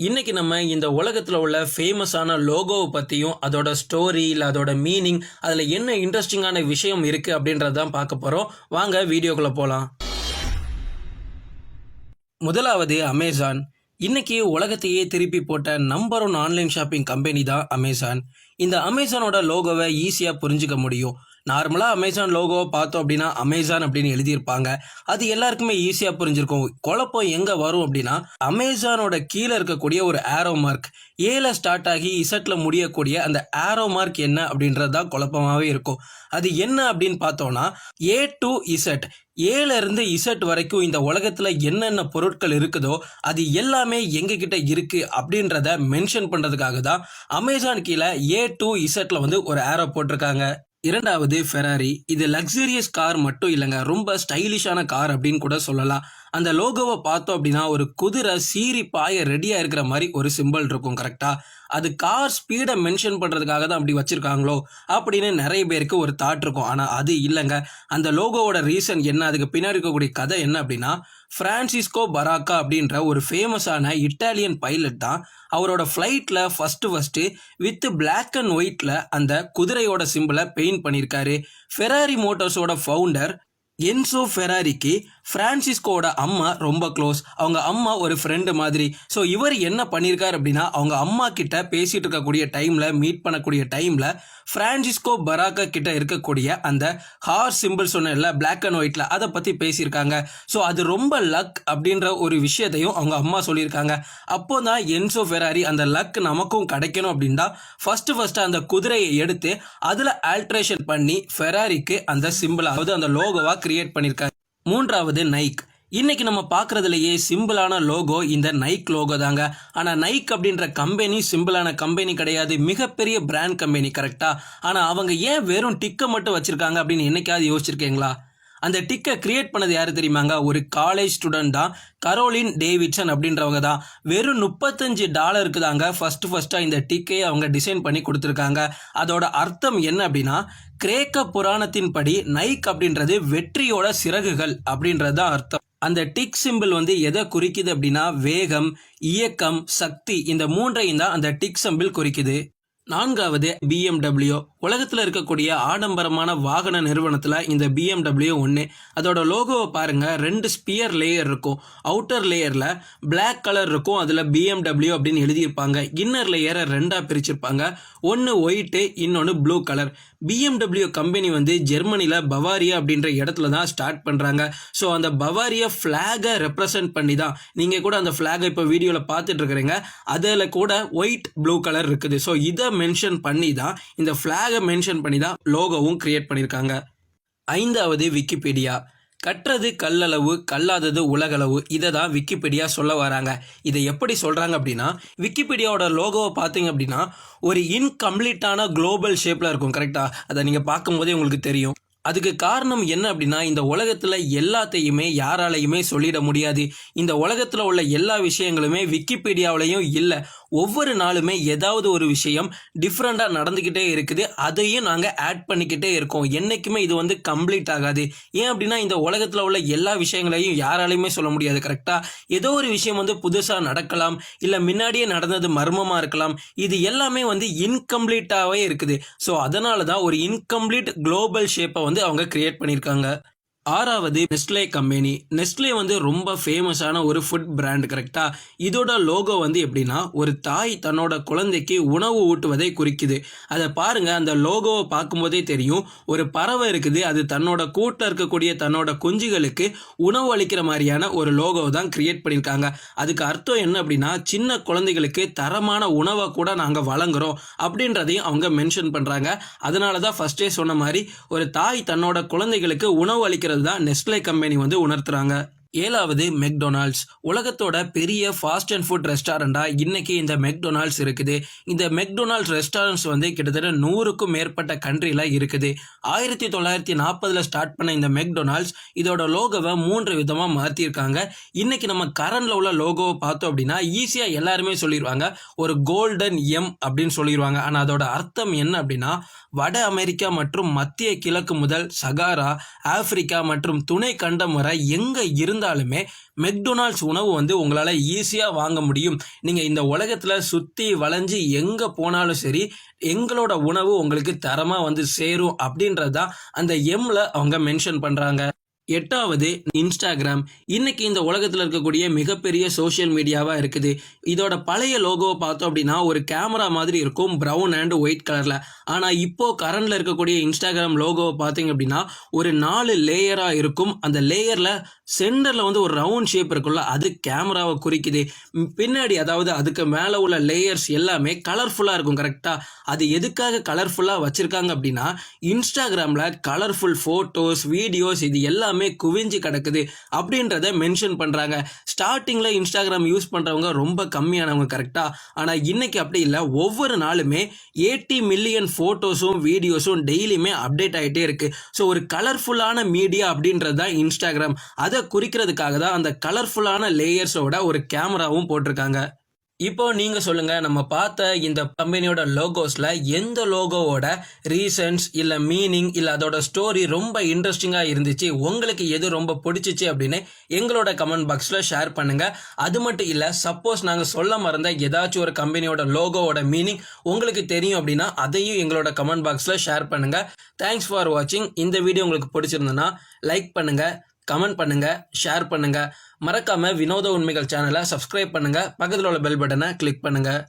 இன்னைக்கு நம்ம இந்த உலகத்தில் உள்ள ஃபேமஸான லோகோவை பற்றியும் அதோட ஸ்டோரி இல்லை அதோட மீனிங் அதில் என்ன இன்ட்ரெஸ்டிங்கான விஷயம் இருக்குது அப்படின்றது தான் பார்க்க போகிறோம் வாங்க வீடியோக்குள்ளே போகலாம் முதலாவது அமேசான் இன்னைக்கு உலகத்தையே திருப்பி போட்ட number one online shopping company தான் அமேசான் இந்த அமேசானோட லோகோவை ஈஸியாக புரிஞ்சுக்க முடியும். நார்மலாக அமேசான் லோகோவை பார்த்தோம் அப்படின்னா அமேசான் அப்படின்னு எழுதியிருப்பாங்க. அது எல்லாருக்குமே ஈஸியாக புரிஞ்சிருக்கும். குழப்பம் எங்கே வரும் அப்படின்னா அமேசானோட கீழே இருக்கக்கூடிய ஒரு ஆரோ மார்க் ஏல ஸ்டார்ட் ஆகி இசட்டில் முடியக்கூடிய அந்த ஆரோ மார்க் என்ன அப்படின்றது தான் குழப்பமாகவே இருக்கும். அது என்ன அப்படின்னு பார்த்தோம்னா ஏ டு இசட் ஏலேருந்து இசட் வரைக்கும் இந்த உலகத்தில் என்னென்ன பொருட்கள் இருக்குதோ அது எல்லாமே எங்ககிட்ட இருக்குது அப்படின்றத மென்ஷன் பண்ணுறதுக்காக தான் அமேசான் கீழே ஏ டு இசட்டில் வந்து ஒரு ஆரோ போட்டிருக்காங்க. இரண்டாவது ஃபெராரி இது லக்ஸரியஸ் கார் மட்டும் இல்லைங்க. ரொம்ப ஸ்டைலிஷான கார் அப்படின்னு கூட சொல்லலாம். அந்த லோகோவை பார்த்தோம் அப்படின்னா ஒரு குதிரை சீறி பாய ரெடியாக இருக்கிற மாதிரி ஒரு சிம்பிள் இருக்கும் கரெக்டாக அது கார் ஸ்பீடை மென்ஷன் பண்ணுறதுக்காக தான் அப்படி வச்சுருக்காங்களோ அப்படின்னு நிறைய பேருக்கு ஒரு தாட் இருக்கும். ஆனால் அது இல்லைங்க. அந்த லோகோவோட ரீசன் என்ன? அதுக்கு பின்னாடி இருக்கக்கூடிய கதை என்ன அப்படின்னா ஃப்ரான்சிஸ்கோ பராக்கா அப்படின்ற ஒரு ஃபேமஸான இட்டாலியன் பைலட் தான் அவரோட ஃப்ளைட்டில் first first with black and ஒயிட்டில் அந்த குதிரையோட சிம்பிளை பெயிண்ட் பண்ணியிருக்காரு. ஃபெராரி மோட்டார்ஸோட ஃபவுண்டர் என்சோ ஃபெராரிக்கு ஃப்ரான்சிஸ்கோட அம்மா ரொம்ப க்ளோஸ் அவங்க அம்மா ஒரு ஃப்ரெண்டு மாதிரி. ஸோ இவர் என்ன பண்ணியிருக்காரு அப்படின்னா அவங்க அம்மா கிட்ட பேசிட்டு இருக்கக்கூடிய டைமில் மீட் பண்ணக்கூடிய டைமில் ஃப்ரான்சிஸ்கோ பராக்கா கிட்ட இருக்கக்கூடிய அந்த ஹார் சிம்பிள் சொன்ன பிளாக் அண்ட் ஒயிட்டில் அதை பற்றி பேசியிருக்காங்க. ஸோ அது ரொம்ப லக் அப்படின்ற ஒரு விஷயத்தையும் அவங்க அம்மா சொல்லியிருக்காங்க. அப்போ தான் என்சோ ஃபெராரி அந்த லக் நமக்கும் கிடைக்கணும் அப்படின்னா ஃபஸ்ட்டு ஃபஸ்ட்டு அந்த குதிரையை எடுத்து அதில் ஆல்ட்ரேஷன் பண்ணி ஃபெராரிக்கு அந்த சிம்பிள் அதாவது அந்த லோகோவாக கிரியேட் பண்ணியிருக்காங்க மூன்றாவது நைக் இன்னைக்கு நம்ம பார்க்குறதுலையே சிம்பிளான லோகோ இந்த நைக் லோகோ தாங்க. ஆனால் நைக் அப்படின்ற கம்பெனி சிம்பிளான கம்பெனி கிடையாது. மிகப்பெரிய பிராண்ட் கம்பெனி கரெக்டாக ஆனால் அவங்க ஏன் வெறும் டிக்கை மட்டும் வச்சுருக்காங்க அப்படின்னு என்னைக்காவது யோசிச்சிருக்கீங்களா? அந்த டிக்கை கிரியேட் பண்ணது யார் தெரியுமாங்க? ஒரு காலேஜ் ஸ்டூடெண்ட் தான். கரோலின் டேவிட்சன் அப்படின்றவங்க தான். வெறும் முப்பத்தஞ்சு டாலருக்கு தாங்க ஃபஸ்ட்டு ஃபர்ஸ்ட்டாக இந்த டிக்கையை அவங்க டிசைன் பண்ணி கொடுத்துருக்காங்க. அதோட அர்த்தம் என்ன அப்படின்னா கிரேக்க புராணத்தின்படி நைக் அப்படின்றது வெற்றியோட சிறகுகள் அப்படின்றது தான் அர்த்தம். அந்த டிக் சிம்பிள் வந்து எதை குறிக்குது அப்படின்னா வேகம் இயக்கம் சக்தி இந்த மூன்றையும் தான் அந்த டிக் சிம்பிள் குறிக்குது. நான்காவது பிஎம்டபிள்யூ உலகத்தில் இருக்கக்கூடிய ஆடம்பரமான வாகன நிறுவனத்தில் இந்த பிஎம்டபிள்யூ ஒன்று அதோட லோகோவை பாருங்கள் ரெண்டு ஸ்பியர் லேயர் இருக்கும். அவுட்டர் லேயரில் பிளாக் கலர் இருக்கும் அதில் பிஎம்டபிள்யூ அப்படின்னு எழுதியிருப்பாங்க. இன்னர் லேயரை ரெண்டாக பிரிச்சிருப்பாங்க. ஒன்று ஒயிட்டு இன்னொன்று ப்ளூ கலர் பிஎம்டபிள்யூ கம்பெனி வந்து ஜெர்மனியில் பவாரியா அப்படின்ற இடத்துல தான் ஸ்டார்ட் பண்ணுறாங்க ஸோ அந்த பவாரியா ஃப்ளாகை ரெப்ரசன்ட் பண்ணி தான் நீங்கள் கூட அந்த ஃப்ளாகை இப்போ வீடியோவில் பார்த்துட்டு இருக்கிறீங்க. அதில் கூட ஒயிட் ப்ளூ கலர் இருக்குது. ஸோ இதை மென்ஷன் பண்ணி தான் இந்த ஃப்ளாக் மென்ஷன் பண்ணி தான் லோகோவும் கிரியேட் பண்ணியிருக்காங்க ஐந்தாவது விக்கிபீடியா. கற்றது கல்லளவு கல்லாதது உலகளவு இதை தான் விக்கிபீடியா சொல்ல வராங்க. இதை எப்படி சொல்கிறாங்க அப்படின்னா விக்கிபீடியாவோட லோகோவை பார்த்தீங்க அப்படின்னா ஒரு இன்கம்ப்ளீட்டான குளோபல் ஷேப்பில் இருக்கும் கரெக்டாக அதை நீங்கள் பார்க்கும்போதே உங்களுக்கு தெரியும். அதுக்கு காரணம் என்ன அப்படின்னா இந்த உலகத்தில் எல்லாத்தையுமே யாராலையுமே சொல்லிட முடியாது. இந்த உலகத்தில் உள்ள எல்லா விஷயங்களுமே விக்கிபீடியாவிலையும் இல்லை. ஒவ்வொரு நாளுமே ஏதாவது ஒரு விஷயம் டிஃப்ரெண்ட்டாக நடந்துக்கிட்டே இருக்குது. அதையும் நாங்கள் ஆட் பண்ணிக்கிட்டே இருக்கோம். என்றைக்குமே இது வந்து கம்ப்ளீட் ஆகாது. ஏன் அப்படின்னா இந்த உலகத்தில் உள்ள எல்லா விஷயங்களையும் யாராலையுமே சொல்ல முடியாது கரெக்டாக ஏதோ ஒரு விஷயம் வந்து புதுசாக நடக்கலாம் இல்லை முன்னாடியே நடந்தது மர்மமாக இருக்கலாம். இது எல்லாமே வந்து இன்கம்ப்ளீட்டாகவே இருக்குது. ஸோ அதனால தான் ஒரு இன்கம்ப்ளீட் குளோபல் ஷேப்பை வந்து அவங்க கிரியேட் பண்ணியிருக்காங்க. ஆறாவது நெஸ்லே கம்பெனி நெஸ்ட்லே வந்து ரொம்ப ஃபேமஸான ஒரு ஃபுட் பிராண்ட் கரெக்டாக இதோட லோகோ வந்து எப்படின்னா ஒரு தாய் தன்னோட குழந்தைக்கு உணவு ஊட்டுவதை குறிக்குது. அதை பாருங்கள் அந்த லோகோவை பார்க்கும்போதே தெரியும். ஒரு பறவை இருக்குது அது தன்னோட கூட்டில் இருக்கக்கூடிய தன்னோட குஞ்சுகளுக்கு உணவு அளிக்கிற மாதிரியான ஒரு லோகோவை தான் கிரியேட் பண்ணியிருக்காங்க. அதுக்கு அர்த்தம் என்ன அப்படின்னா சின்ன குழந்தைகளுக்கு தரமான உணவை கூட நாங்கள் வழங்குறோம் அப்படின்றதையும் அவங்க மென்ஷன் பண்ணுறாங்க அதனால தான் ஃபஸ்ட்டே சொன்ன மாதிரி ஒரு தாய் தன்னோட குழந்தைகளுக்கு உணவு அளிக்கிறது தான் நெஸ்லே கம்பெனி வந்து உணர்த்துறாங்க. ஏழாவது மெக்டொனால்ட்ஸ் உலகத்தோட பெரிய ஃபாஸ்ட் அண்ட் ஃபுட் ரெஸ்டாரண்ட்டாக இன்றைக்கி இந்த மெக்டொனால்ட்ஸ் இருக்குது. இந்த மெக்டொனால்ட்ஸ் ரெஸ்டாரண்ட்ஸ் வந்து கிட்டத்தட்ட நூறுக்கும் மேற்பட்ட கண்ட்ரியில் இருக்குது. ஆயிரத்தி தொள்ளாயிரத்தி நாற்பதில் ஸ்டார்ட் பண்ண இந்த மெக்டொனால்ட்ஸ் இதோட லோகோவை மூன்று விதமாக மாற்றிருக்காங்க இன்றைக்கி நம்ம கரண்டில் உள்ள லோகோவை பார்த்தோம் அப்படின்னா ஈஸியாக எல்லாருமே சொல்லிடுவாங்க ஒரு கோல்டன் எம் அப்படின்னு சொல்லிடுவாங்க ஆனால் அதோட அர்த்தம் என்ன அப்படின்னா வட அமெரிக்கா மற்றும் மத்திய கிழக்கு முதல் சகாரா ஆப்பிரிக்கா மற்றும் துணை கண்டம் வரை எங்கே இருந்தாலுமே மெக்டொனால்ட்ஸ் உணவு வந்து உங்களால் ஈஸியாக வாங்க முடியும். நீங்கள் இந்த உலகத்தில் சுற்றி வளைஞ்சு எங்கே போனாலும் சரி எங்களோட உணவு உங்களுக்கு தரமாக வந்து சேரும் அப்படின்றது தான் அந்த எம்மில் அவங்க மென்ஷன் பண்ணுறாங்க எட்டாவது இன்ஸ்டாகிராம். இன்னைக்கு இந்த உலகத்தில் இருக்கக்கூடிய மிகப்பெரிய சோஷியல் மீடியாவாக இருக்குது. இதோட பழைய லோகோவை பார்த்தோம் அப்படின்னா ஒரு கேமரா மாதிரி இருக்கும் ப்ரௌன் அண்ட் ஒயிட் கலரில் ஆனால் இப்போ கரண்டில் இருக்கக்கூடிய இன்ஸ்டாகிராம் லோகோவை பார்த்தீங்க அப்படின்னா ஒரு நாலு லேயராக இருக்கும். அந்த லேயரில் சென்டரில் வந்து ஒரு ரவுண்ட் ஷேப் இருக்குல்ல அது கேமராவை குறிக்குது. பின்னாடி அதாவது அதுக்கு மேலே உள்ள லேயர்ஸ் எல்லாமே கலர்ஃபுல்லாக இருக்கும் கரெக்டாக அது எதுக்காக கலர்ஃபுல்லாக வச்சுருக்காங்க அப்படின்னா இன்ஸ்டாகிராமில் கலர்ஃபுல் ஃபோட்டோஸ் வீடியோஸ் இது எல்லாமே குவிஞ்சு கிடக்குது அப்படின்றத மென்ஷன் பண்ணுறாங்க ஸ்டார்டிங்கில் இன்ஸ்டாகிராம் யூஸ் பண்ணுறவங்க ரொம்ப கம்மியானவங்க கரெக்டாக ஆனால் இன்றைக்கி அப்படி இல்லை. ஒவ்வொரு நாளுமே எயிட்டி மில்லியன் ஃபோட்டோஸும் வீடியோஸும் டெய்லியுமே அப்டேட் ஆகிட்டே இருக்குது ஸோ ஒரு கலர்ஃபுல்லான மீடியா அப்படின்றது தான் இன்ஸ்டாகிராம் அதை குறிக்கிறதுக்காக தான் அந்த கலர்ஃபுல்லான லேயர்ஸோட ஒரு கேமராவும் போட்டிருக்காங்க. இப்போ நீங்க சொல்லுங்க நம்ம பார்த்த இந்த கம்பெனியோட லோகோஸ்ல எந்த லோகோவோட ரீசன்ஸ் இல்ல மீனிங் இல்ல அதோட ஸ்டோரி ரொம்ப இன்ட்ரெஸ்டிங்கா இருந்துச்சு உங்களுக்கு எது ரொம்ப பிடிச்சிச்சு அப்படின்னு எங்களோட கமெண்ட் பாக்ஸ்ல ஷேர் பண்ணுங்க. அது மட்டும் இல்ல சப்போஸ் நாங்க சொல்ல மறந்த ஏதாச்சும் ஒரு கம்பெனியோட லோகோவோட மீனிங் உங்களுக்கு தெரியும் அப்படின்னா அதையும் எங்களோட கமெண்ட் பாக்ஸ்ல ஷேர் பண்ணுங்க. தேங்க்ஸ் ஃபார் வாட்சிங் இந்த வீடியோ உங்களுக்கு பிடிச்சிருந்ததுன்னா லைக் பண்ணுங்க. கமெண்ட் பண்ணுங்கள் ஷேர் பண்ணுங்கள் மறக்காமல் வினோத உண்மைகள் சேனலை சப்ஸ்கிரைப் பண்ணுங்கள் பக்கத்தில் உள்ள பெல் பட்டனை கிளிக் பண்ணுங்கள்